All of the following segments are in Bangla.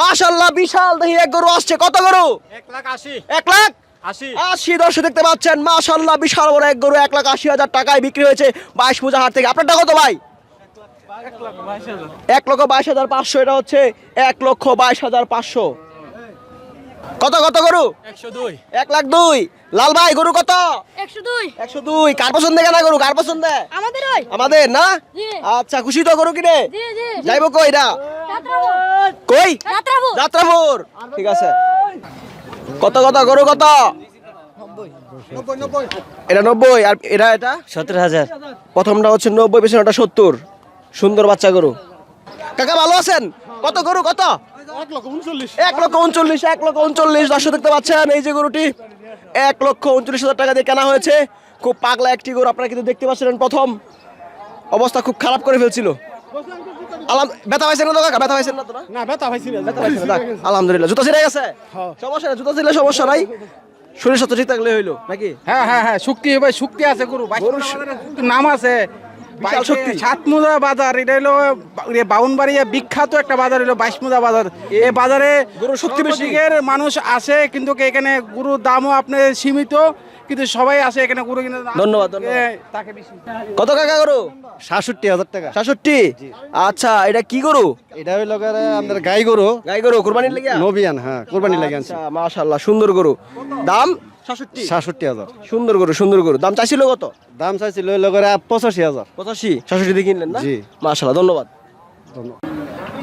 মাশাল্লাহ বিশাল দেখি এক গরু আসছে। কত গরু? এক লাখ আশি। এক লাখ? আশি। আশি দর্শক দেখতে পাচ্ছেন মাশাল্লাহ বিশাল বড় এক গরু এক লাখ আশি হাজার টাকায় বিক্রি হয়েছে বাইশ পূজা হাট থেকে। আপনারটা কত ভাই? এক লক্ষ বাইশ হাজার পাঁচশো এটা হচ্ছে এক লক্ষ বাইশ হাজার পাঁচশো। কত কত গরু? এক লাখ দুই। লাল ভাই গরু কত? একশো দুই। কার পছন্দ কেনা গরু? কার পছন্দ? আমাদের না? আচ্ছা খুশি তো গরু কিনে? জি জি। যাইব কই না কই? যাত্রাপুর। ঠিক আছে। কত কত গরু কত? এটা নব্বই আর এটা এটা? সতেরো হাজার। প্রথমটা হচ্ছে নব্বই পেছনেটা সত্তর। সুন্দর বাচ্চা গরু। কাকা ভালো আছেন? কত গরু কত? এক লক্ষ উনচল্লিশ এক লক্ষ উনচল্লিশ। দর্শক দেখতে পাচ্ছেন এই যে গরুটি এক লক্ষ উনচল্লিশ হাজার টাকা দিয়ে কেনা হয়েছে। খুব পাগলা একটি গরু আপনারা কিন্তু দেখতে পাচ্ছিলেন প্রথম। অবস্থা খুব খারাপ করে ফেলছিল। আলাম ব্যথা পাইছেন না তো কাকা? ব্যথা পাইছেন না তো না না ব্যথা পাইছি না ব্যথা পাইছেন না? আলহামদুলিল্লাহ। জুতা ছিঁড়ে গেছে? সমস্যা নাই জুতা ছিলে সমস্যা নাই। শরীর স্বাস্থ্য ঠিক থাকলে হইল নাকি? হ্যাঁ হ্যাঁ হ্যাঁ শক্তি ভাই শক্তি আছে গরু। নাম আছে। বিশাল শক্তি। সাতমুদা বাজার এটা হলো বাউনবাড়িয়া বিখ্যাত একটা বাজার হলো বাইশমুদা বাজার। এই বাজারে শক্তি বেশি। মানুষ আসে কিন্তু এখানে গরুর দামও আপনার সীমিত। কিন্তু সবাই আসে এখানে গরু কিনে ধন্যবাদ, ধন্যবাদ। তাকে বেশি। কত কাকা গরু? সাতষট্টি হাজার টাকা। সাতষট্টি? আচ্ছা এটা কি গরু? এটা হইল আমাদের গাই গরু। গাই গরু কুরবানির লেগে নবিয়ান হ্যাঁ কোরবানি লাগে আনছি। আচ্ছা মাশাআল্লাহ সুন্দর গরু। দাম? সাতষট্টি। হাজার। সুন্দর গরু সুন্দর গরু। দাম চাইছিল কত? দাম চাইছিল হইল গেলে পঁচাশি হাজার। পঁচাশি? সাতষট্টি দিয়ে কিনলেন না? জি। মাশাআল্লাহ ধন্যবাদ। ধন্যবাদ।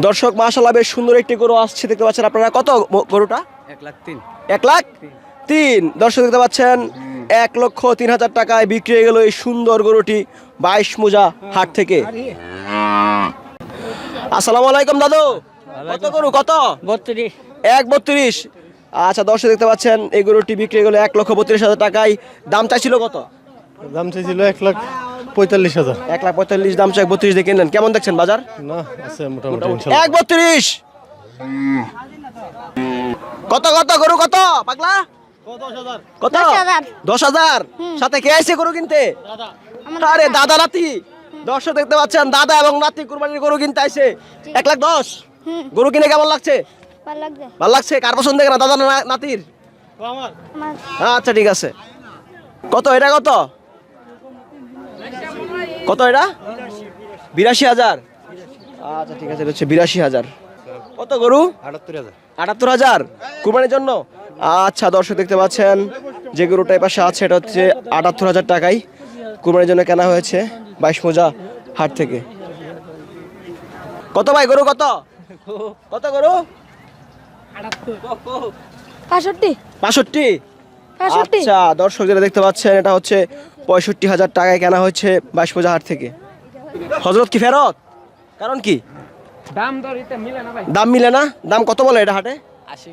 দর্শক মাশাআল্লাহ বেশ সুন্দর একটি গরু আসছে দেখতে পাচ্ছেন আপনারা। কত গরুটা? এক লাখ তিন। এক লাখ তিন। দর্শক দেখতে পাচ্ছেন এক লক্ষ তিন হাজার টাকায় বিক্রি হয়ে গেল এই সুন্দর গরুটি বাইশ মোজা হাট থেকে। আসসালামু আলাইকুম দাদু। কত গরু কত? বত্রিশ। এক বত্রিশ। আচ্ছা দর্শক দেখতে পাচ্ছেন এই গরুটি বিক্রি গেল এক লক্ষ বত্রিশ হাজার টাকায়। দাম চাইছিল কত? দাম চাইছিল এক লাখ পঁয়তাল্লিশ হাজার। এক লাখ পঁয়তাল্লিশ দাম চাই বত্রিশ দিয়ে কিনলেন। কেমন দেখছেন বাজার? না আছে মোটামুটি এক বত্রিশ। কত কত গরু কত? পাগলা? কত? দশ হাজার। সাথে কে আইছে গরু কিনতে? আরে দাদা। নাতি। দর্শক দেখতে পাচ্ছেন দাদা এবং নাতি কুরবানির গরু কিনতে আইছে। এক লাখ দশ। গরু কিনে কেমন লাগছে? ভালো লাগছে। কার পছন্দ না দাদা নাতির? আচ্ছা ঠিক আছে। কত এটা কত? কত এটা? বিরাশি হাজার। আচ্ছা ঠিক আছে হচ্ছে বিরাশি হাজার। কত গরু? আটাত্তর হাজার। আটাত্তর হাজার। কুরবানির জন্য? আচ্ছা দর্শক দেখতে পাচ্ছেন যে গরুটা এই পাশে আছে এটা হচ্ছে আটাত্তর হাজার টাকায়। কুরবানির জন্য কেনা হয়েছে বাইশ মোজা হাট থেকে। কত ভাই গরু কত? কত গরু? পাঁষট্টি পাঁষট্টি আচ্ছা দর্শক যেটা দেখতে পাচ্ছেন এটা হচ্ছে পঁয়ষট্টি হাজার টাকায় কেনা হয়েছে বাইশ মোজা হাট থেকে। হজরত কি ফেরত? কারণ কি? দাম দর এটা মিলে না দাম মিলে না? দাম কত বলে এটা হাটে? আশি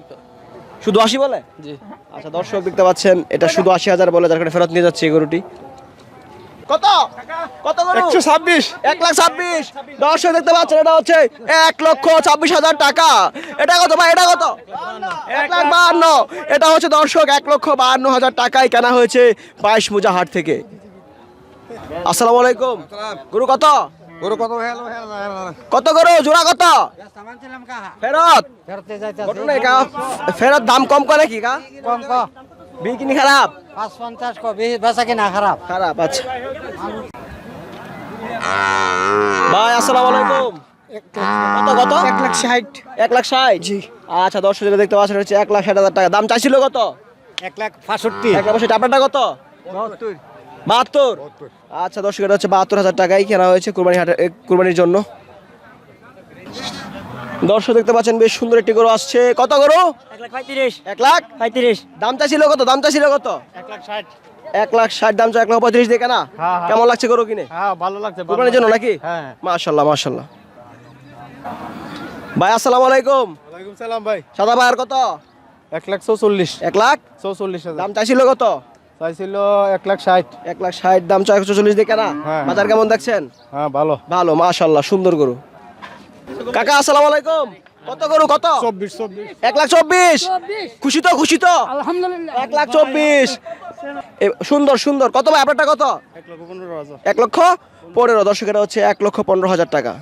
শুধু আশি বলে? জি। আচ্ছা দর্শক দেখতে পাচ্ছেন এটা শুধু আশি হাজার বলে যার কারণে ফেরত নিয়ে যাচ্ছে এই গরুটি। কত? কত একশো ছাব্বিশ। এক লাখ ছাব্বিশ। দর্শক দেখতে পাচ্ছেন এটা হচ্ছে এক লক্ষ ছাব্বিশ হাজার টাকা। এটা কত ভাই? এটা কত? এক লাখ বাহান্ন। এটা হচ্ছে দর্শক এক লক্ষ বাহান্ন হাজার টাকায় কেনা হয়েছে বাইশ মুজা হাট থেকে। আসসালামু আলাইকুম। গরু কত? কত? কত গরু? জোড়া কত? ফেরত। ফেরতে। দাম কম করে কি কা? কম ক। বিকিনি খারাপ? পাঁচ পঞ্চাশ ক বেচা কিনা খারাপ। খারাপ আচ্ছা। ভাই আসসালামু আলাইকুম। কত কত? এক লাখ ষাট। এক লাখ ষাট? জি। আচ্ছা দর্শক যেটা দেখতে পাচ্ছেন হচ্ছে এক লাখ ষাট হাজার টাকা। দাম চাইছিল কত? এক লাখ পাঁষট্টি এক লাখ ষাট আপনারটা কত? বাহাত্তর। আচ্ছা দর্শক এটা হচ্ছে বাহাত্তর হাজার টাকাই কেনা হয়েছে কুরবানি হাটে কুরবানির জন্য। দর্শক দেখতে পাচ্ছেন বেশ সুন্দর একটি গরু আসছে। কত গরু? এক লাখ পঁয়ত্রিশ। দাম চাইছিল কত? দাম চাইছিল কত? এক লাখ ষাট। এক লাখ ষাট দাম চাই এক লাখ পঁয়ত্রিশ দিয়ে কেনা? হ্যাঁ, হ্যাঁ। কেমন লাগছে গরু কিনে? হ্যাঁ ভালো লাগছে কুরবানির জন্য নাকি? হ্যাঁ। মাশাল্লাহ মাশাল্লাহ। ভাই আসসালামু আলাইকুম। ওয়ালাইকুম সালাম ভাই। সাদা ভাইয়ের কত? এক লাখ চৌচল্লিশ। এক লাখ? চৌচল্লিশ দাম চাইছিল কত? চাইছিল এক লাখ ষাট। এক লাখ ষাট দাম একশো চল্লিশ দিয়ে কেনা? হ্যাঁ। বাজার কেমন দেখছেন? হ্যাঁ ভালো। ভালো মাশাল্লাহ সুন্দর গরু। কাকা আসসালামু আলাইকুম। কত গরু কত? চব্বিশ চব্বিশ। এক লাখ চব্বিশ? চব্বিশ খুশি তো খুশি তো? আলহামদুলিল্লাহ। এক লাখ চব্বিশ। সুন্দর সুন্দর। কত ভাই আপনারটা কত? এক লক্ষ পনেরো হাজার। এক লক্ষ পনেরো দর্শকেরা হচ্ছে এক লক্ষ পনেরো হাজার টাকা।